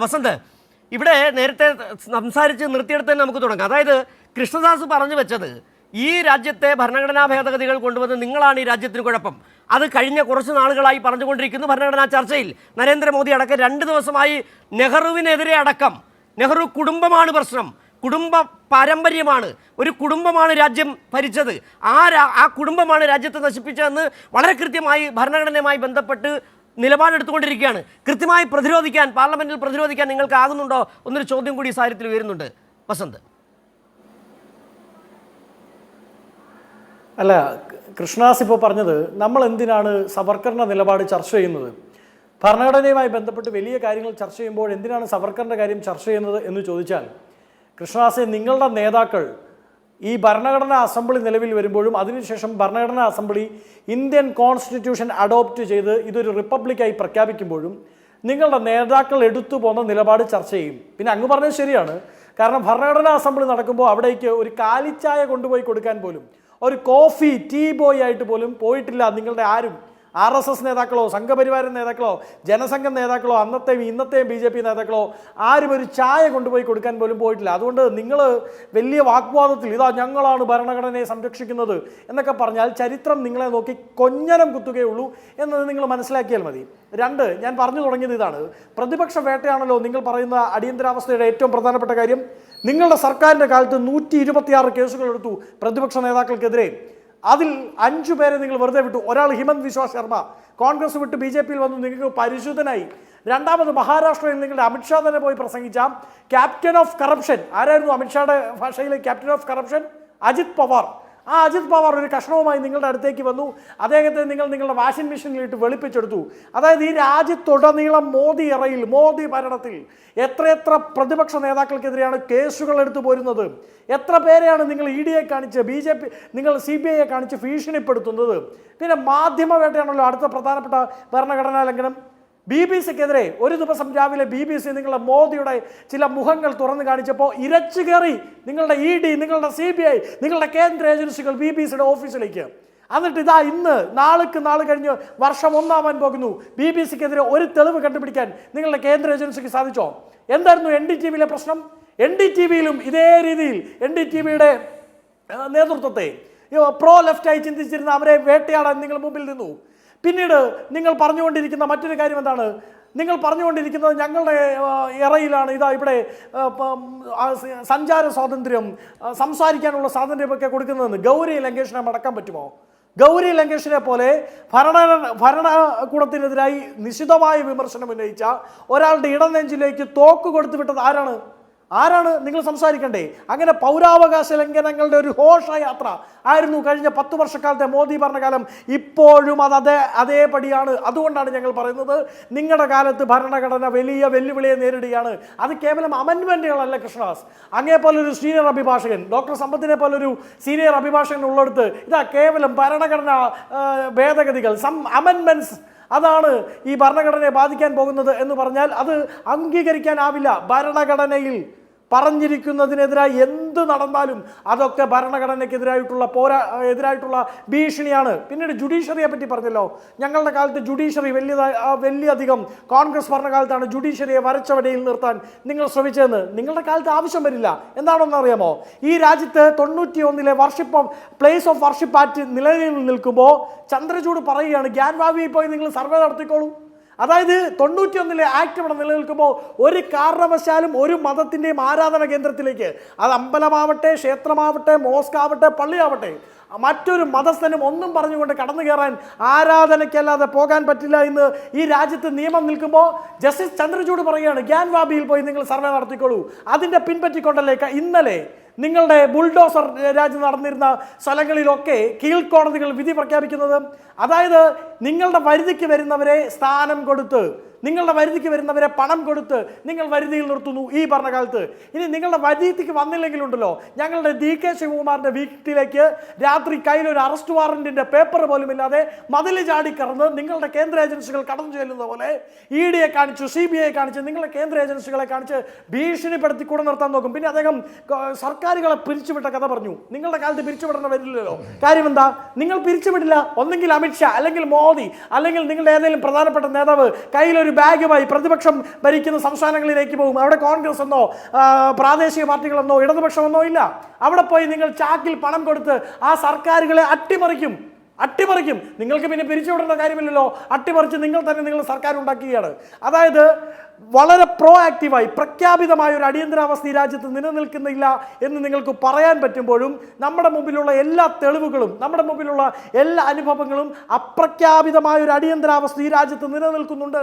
വസന്ത് ഇവിടെ നേരത്തെ സംസാരിച്ച് നിർത്തിയെടുത്ത് തന്നെ നമുക്ക് തുടങ്ങാം. അതായത് കൃഷ്ണദാസ് പറഞ്ഞു വെച്ചത് ഈ രാജ്യത്തെ ഭരണഘടനാ ഭേദഗതികൾ കൊണ്ടുവന്ന് നിങ്ങളാണ് ഈ രാജ്യത്തിന് കുഴപ്പം. അത് കഴിഞ്ഞ കുറച്ച് നാളുകളായി പറഞ്ഞുകൊണ്ടിരിക്കുന്നു ഭരണഘടനാ ചർച്ചയിൽ. നരേന്ദ്രമോദി അടക്കം രണ്ട് ദിവസമായി നെഹ്റുവിനെതിരെ അടക്കം. നെഹ്റു കുടുംബമാണ് പ്രശ്നം. കുടുംബ പാരമ്പര്യമാണ്. ഒരു കുടുംബമാണ് രാജ്യം ഭരിച്ചത്. ആ ആ കുടുംബമാണ് രാജ്യത്തെ നശിപ്പിച്ചതെന്ന് വളരെ കൃത്യമായി ഭരണഘടനയുമായി ബന്ധപ്പെട്ട് നിലപാടെടുത്തുകൊണ്ടിരിക്കുകയാണ്. കൃത്യമായി പ്രതിരോധിക്കാൻ പാർലമെന്റിൽ പ്രതിരോധിക്കാൻ നിങ്ങൾക്ക് ആകുന്നുണ്ടോ? എന്നൊരു ചോദ്യം കൂടി ഈ സാഹചര്യത്തിൽ ഉയരുന്നുണ്ട്. വസന്ത്. അല്ല കൃഷ്ണദാസ് ഇപ്പോൾ പറഞ്ഞത് നമ്മൾ എന്തിനാണ് സവർക്കറിന്റെ നിലപാട് ചർച്ച ചെയ്യുന്നത്? ഭരണഘടനയുമായി ബന്ധപ്പെട്ട് വലിയ കാര്യങ്ങൾ ചർച്ച ചെയ്യുമ്പോൾ എന്തിനാണ് സവർക്കറിന്റെ കാര്യം ചർച്ച ചെയ്യുന്നത് എന്ന് ചോദിച്ചാൽ കൃഷ്ണദാസെ നിങ്ങളുടെ നേതാക്കൾ ഈ ഭരണഘടനാ അസംബ്ലി നിലവിൽ വരുമ്പോഴും അതിനുശേഷം ഭരണഘടനാ അസംബ്ലി ഇന്ത്യൻ കോൺസ്റ്റിറ്റ്യൂഷൻ അഡോപ്റ്റ് ചെയ്ത് ഇതൊരു റിപ്പബ്ലിക്കായി പ്രഖ്യാപിക്കുമ്പോഴും നിങ്ങളുടെ നേതാക്കൾ എടുത്തു പോകുന്ന നിലപാട് ചർച്ച ചെയ്യും. പിന്നെ അങ്ങ് പറഞ്ഞത് ശരിയാണ്. കാരണം ഭരണഘടനാ അസംബ്ലി നടക്കുമ്പോൾ അവിടേക്ക് ഒരു കാലിച്ചായ കൊണ്ടുപോയി കൊടുക്കാൻ പോലും ഒരു കോഫി ടീ ബോയ് ആയിട്ട് പോലും പോയിട്ടില്ല നിങ്ങളുടെ ആരും. ആർ എസ് എസ് നേതാക്കളോ സംഘപരിവാര നേതാക്കളോ ജനസംഘം നേതാക്കളോ അന്നത്തെയും ഇന്നത്തെയും ബി ജെ പി നേതാക്കളോ ആരും ഒരു ചായ കൊണ്ടുപോയി കൊടുക്കാൻ പോലും പോയിട്ടില്ല. അതുകൊണ്ട് നിങ്ങൾ വലിയ വാഗ്വാദത്തിൽ ഇതാ ഞങ്ങളാണ് ഭരണഘടനയെ സംരക്ഷിക്കുന്നത് എന്നൊക്കെ പറഞ്ഞാൽ ചരിത്രം നിങ്ങളെ നോക്കി കൊഞ്ഞനം കുത്തുകയുള്ളൂ എന്നത് നിങ്ങൾ മനസ്സിലാക്കിയാൽ മതി. രണ്ട് ഞാൻ പറഞ്ഞു തുടങ്ങിയത് ഇതാണ്. പ്രതിപക്ഷ വേട്ടയാണല്ലോ നിങ്ങൾ പറയുന്ന അടിയന്തരാവസ്ഥയുടെ ഏറ്റവും പ്രധാനപ്പെട്ട കാര്യം. നിങ്ങളുടെ സർക്കാരിന്റെ കാലത്ത് നൂറ്റി ഇരുപത്തിയാറ് കേസുകൾ എടുത്തു പ്രതിപക്ഷ നേതാക്കൾക്കെതിരെ. അതിൽ അഞ്ചു പേരെ നിങ്ങൾ വെറുതെ വിട്ടു. ഒരാൾ ഹിമന്ത് വിശ്വാസ് ശർമ്മ. കോൺഗ്രസ് വിട്ട് ബി ജെ പിയിൽ വന്നു. നിങ്ങൾക്ക് പരിശുദ്ധനായി. രണ്ടാമത് മഹാരാഷ്ട്രയിൽ നിങ്ങളുടെ അമിത്ഷാ തന്നെ പോയി പ്രസംഗിച്ച. Captain of corruption. ആരായിരുന്നു അമിത്ഷായുടെ ഭാഷയിലെ captain of corruption? Ajit Pawar. ആ അജിത് പവാർ ഒരു കഷ്ണവുമായി നിങ്ങളുടെ അടുത്തേക്ക് വന്നു. അദ്ദേഹത്തെ നിങ്ങൾ നിങ്ങളുടെ വാഷിംഗ് മെഷീനിലിട്ട് വെളുപ്പിച്ചെടുത്തു. അതായത് ഈ രാജ്യത്തുടനീളം മോദി ഇറയിൽ മോദി ഭരണത്തിൽ എത്രയെത്ര പ്രതിപക്ഷ നേതാക്കൾക്കെതിരെയാണ് കേസുകൾ എടുത്തു പോരുന്നത്? എത്ര പേരെയാണ് നിങ്ങൾ ഇ ഡിയെ കാണിച്ച് ബി ജെ പി നിങ്ങൾ സി ബി ഐയെ കാണിച്ച് ഭീഷണിപ്പെടുത്തുന്നത്? പിന്നെ മാധ്യമ വേട്ടയാണല്ലോ അടുത്ത പ്രധാനപ്പെട്ട ഭരണഘടനാ ലംഘനം. ബി ബി സിക്കെതിരെ ഒരു ദിവസം രാവിലെ ബി ബി സി നിങ്ങളുടെ മോദിയുടെ ചില മുഖങ്ങൾ തുറന്നു കാണിച്ചപ്പോൾ ഇരച്ചു കയറി നിങ്ങളുടെ ഇ ഡി നിങ്ങളുടെ സി ബി ഐ നിങ്ങളുടെ കേന്ദ്ര ഏജൻസികൾ ബി ബി സിയുടെ ഓഫീസിലേക്ക്. എന്നിട്ട് ഇതാ ഇന്ന് നാൾക്ക് നാൾ കഴിഞ്ഞ് വർഷം ഒന്നാവാൻ പോകുന്നു. ബി ബി സിക്കെതിരെ ഒരു തെളിവ് കണ്ടുപിടിക്കാൻ നിങ്ങളുടെ കേന്ദ്ര ഏജൻസിക്ക് സാധിച്ചോ? എന്തായിരുന്നു എൻ ഡി ടി വിയിലെ പ്രശ്നം? എൻ ഡി ടി വിയിലും ഇതേ രീതിയിൽ എൻ ഡി ടി വിയുടെ നേതൃത്വത്തെ പ്രോ ലെഫ്റ്റായി ചിന്തിച്ചിരുന്ന അവരെ വേട്ടയാടാൻ നിങ്ങൾ മുമ്പിൽ നിന്നു. പിന്നീട് നിങ്ങൾ പറഞ്ഞുകൊണ്ടിരിക്കുന്ന മറ്റൊരു കാര്യം എന്താണ്? നിങ്ങൾ പറഞ്ഞുകൊണ്ടിരിക്കുന്നത് ഞങ്ങളുടെ ഇറയിലാണ്. ഇതാ ഇവിടെ സഞ്ചാര സ്വാതന്ത്ര്യം സംസാരിക്കാനുള്ള സ്വാതന്ത്ര്യമൊക്കെ കൊടുക്കുന്നതെന്ന് ഗൗരി ലങ്കേഷിനെ മടക്കാൻ പറ്റുമോ? ഗൗരി ലങ്കേഷിനെ പോലെ ഭരണ ഭരണകൂടത്തിനെതിരായി നിശിതമായ വിമർശനം ഉന്നയിച്ച ഒരാളുടെ ഇടനെഞ്ചിലേക്ക് തോക്ക് കൊടുത്തു വിട്ടത് ആരാണ്? ആരാണ് നിങ്ങൾ സംസാരിക്കണ്ടേ? അങ്ങനെ പൗരാവകാശ ലംഘനങ്ങളുടെ ഒരു ഘോഷയാത്ര ആയിരുന്നു കഴിഞ്ഞ പത്ത് വർഷക്കാലത്തെ മോദി ഭരണകാലം. ഇപ്പോഴും അത് അതേ അതേപടിയാണ്. അതുകൊണ്ടാണ് ഞങ്ങൾ പറയുന്നത് നിങ്ങളുടെ കാലത്ത് ഭരണഘടന വലിയ വെല്ലുവിളിയെ നേരിടുകയാണ്. അത് കേവലം അമെൻമെന്റുകളല്ല കൃഷ്ണദാസ്. അങ്ങേ പോലൊരു സീനിയർ അഭിഭാഷകൻ ഡോക്ടർ സമ്പത്തിനെ പോലൊരു സീനിയർ അഭിഭാഷകൻ ഉള്ളിടത്ത് ഇതാ കേവലം ഭരണഘടന ഭേദഗതികൾ സം അമെൻമെന്റ്സ് അതാണ് ഈ ഭരണഘടനയെ ബാധിക്കാൻ പോകുന്നത് എന്ന് പറഞ്ഞാൽ അത് അംഗീകരിക്കാനാവില്ല. ഭരണഘടനയിൽ പറഞ്ഞിരിക്കുന്നതിനെതിരായി എന്ത് നടന്നാലും അതൊക്കെ ഭരണഘടനയ്ക്കെതിരായിട്ടുള്ള പോരാ എതിരായിട്ടുള്ള ഭീഷണിയാണ്. പിന്നീട് ജുഡീഷ്യറിയെ പറ്റി പറഞ്ഞല്ലോ. ഞങ്ങളുടെ കാലത്ത് ജുഡീഷ്യറി വലിയ വലിയധികം കോൺഗ്രസ് ഭരണകാലത്താണ് ജുഡീഷ്യറിയെ വരച്ചവടയിൽ നിർത്താൻ നിങ്ങൾ ശ്രമിച്ചതെന്ന്. നിങ്ങളുടെ കാലത്ത് ആവശ്യം വരില്ല. എന്താണെന്ന് അറിയാമോ? ഈ രാജ്യത്ത് തൊണ്ണൂറ്റി ഒന്നിലെ worship place of worship act നിലനിൽ നിൽക്കുമ്പോൾ ചന്ദ്രചൂട് പറയുകയാണ് ഗ്യാൻവാവിയിൽ പോയി നിങ്ങൾ സർവേ നടത്തിക്കോളൂ. അതായത് തൊണ്ണൂറ്റി ഒന്നിലെ ആക്ട് ഇവിടെ നിലനിൽക്കുമ്പോൾ ഒരു കാരണവശാലും ഒരു മതത്തിന്റെയും ആരാധന കേന്ദ്രത്തിലേക്ക്. അത് അമ്പലമാവട്ടെ ക്ഷേത്രമാവട്ടെ മോസ്ക് ആവട്ടെ പള്ളിയാവട്ടെ. മറ്റൊരു മതസ്ഥനും ഒന്നും പറഞ്ഞുകൊണ്ട് കടന്നു കയറാൻ ആരാധനയ്ക്കല്ലാതെ പോകാൻ പറ്റില്ല എന്ന് ഈ രാജ്യത്ത് നിയമം നിൽക്കുമ്പോൾ ജസ്റ്റിസ് ചന്ദ്രചൂഡ് പറയുകയാണ് ഗ്യാൻവാബിയിൽ പോയി നിങ്ങൾ സർവേ നടത്തിക്കോളൂ. അതിന്റെ പിൻപറ്റിക്കൊണ്ടല്ലേ ഇന്നലെ നിങ്ങളുടെ ബുൾഡോസർ രാജ്യം നടന്നിരുന്ന സ്ഥലങ്ങളിലൊക്കെ കീഴ്ക്കോടതികൾ വിധി പ്രഖ്യാപിക്കുന്നത്. അതായത് നിങ്ങളുടെ പരിധിക്ക് വരുന്നവരെ സ്ഥാനം കൊടുത്ത് നിങ്ങളുടെ വരുതിക്ക് വരുന്നവരെ പണം കൊടുത്ത് നിങ്ങൾ വരുതിയിൽ നിർത്തുന്നു ഈ പറഞ്ഞ കാലത്ത് ഇനി നിങ്ങളുടെ വരുതിക്ക് വന്നില്ലെങ്കിലുണ്ടല്ലോ ഞങ്ങളുടെ ഡി കെ ശിവകുമാറിന്റെ വീട്ടിലേക്ക് രാത്രി കയ്യിലൊരു അറസ്റ്റ് വാറന്റിന്റെ പേപ്പർ പോലും ഇല്ലാതെ മതിൽ ചാടി ചാടിക്കറന്ന് നിങ്ങളുടെ കേന്ദ്ര ഏജൻസികൾ കടന്നു ചെല്ലുന്ന പോലെ ഇ ഡിയെ കാണിച്ചു സി ബി ഐ കാണിച്ച് നിങ്ങളുടെ കേന്ദ്ര ഏജൻസികളെ കാണിച്ച് ഭീഷണിപ്പെടുത്തി കൂടെ നിർത്താൻ നോക്കും. പിന്നെ അദ്ദേഹം സർക്കാരുകളെ പിരിച്ചുവിട്ട കഥ പറഞ്ഞു. നിങ്ങളുടെ കാലത്ത് പിരിച്ചുവിടേണ്ട വരില്ലല്ലോ. കാര്യം എന്താ? നിങ്ങൾ പിരിച്ചുവിടില്ല. ഒന്നെങ്കിൽ അമിത്ഷാ അല്ലെങ്കിൽ മോദി അല്ലെങ്കിൽ നിങ്ങളുടെ ഏതെങ്കിലും പ്രധാനപ്പെട്ട നേതാവ് കയ്യിലൊരു വലിയൊരു ബാഗുമായി പ്രതിപക്ഷം ഭരിക്കുന്ന സംസ്ഥാനങ്ങളിലേക്ക് പോകും. അവിടെ കോൺഗ്രസ് എന്നോ പ്രാദേശിക പാർട്ടികളെന്നോ ഇടതുപക്ഷമെന്നോ ഇല്ല. അവിടെ പോയി നിങ്ങൾ ചാക്കിൽ പണം കൊടുത്ത് ആ സർക്കാരുകളെ അട്ടിമറിക്കും. അട്ടിമറിക്കും. നിങ്ങൾക്ക് പിന്നെ പിരിച്ചുവിടേണ്ട കാര്യമില്ലല്ലോ. അട്ടിമറിച്ച് നിങ്ങൾ തന്നെ നിങ്ങൾ സർക്കാർ ഉണ്ടാക്കുകയാണ്. അതായത് വളരെ പ്രോ ആക്റ്റീവായി പ്രഖ്യാപിതമായ ഒരു അടിയന്തരാവസ്ഥ ഈ രാജ്യത്ത് നിലനിൽക്കുന്നില്ല എന്ന് നിങ്ങൾക്ക് പറയാൻ പറ്റുമ്പോഴും നമ്മുടെ മുമ്പിലുള്ള എല്ലാ തെളിവുകളും നമ്മുടെ മുമ്പിലുള്ള എല്ലാ അനുഭവങ്ങളും അപ്രഖ്യാപിതമായ ഒരു അടിയന്തരാവസ്ഥ ഈ രാജ്യത്ത് നിലനിൽക്കുന്നുണ്ട്.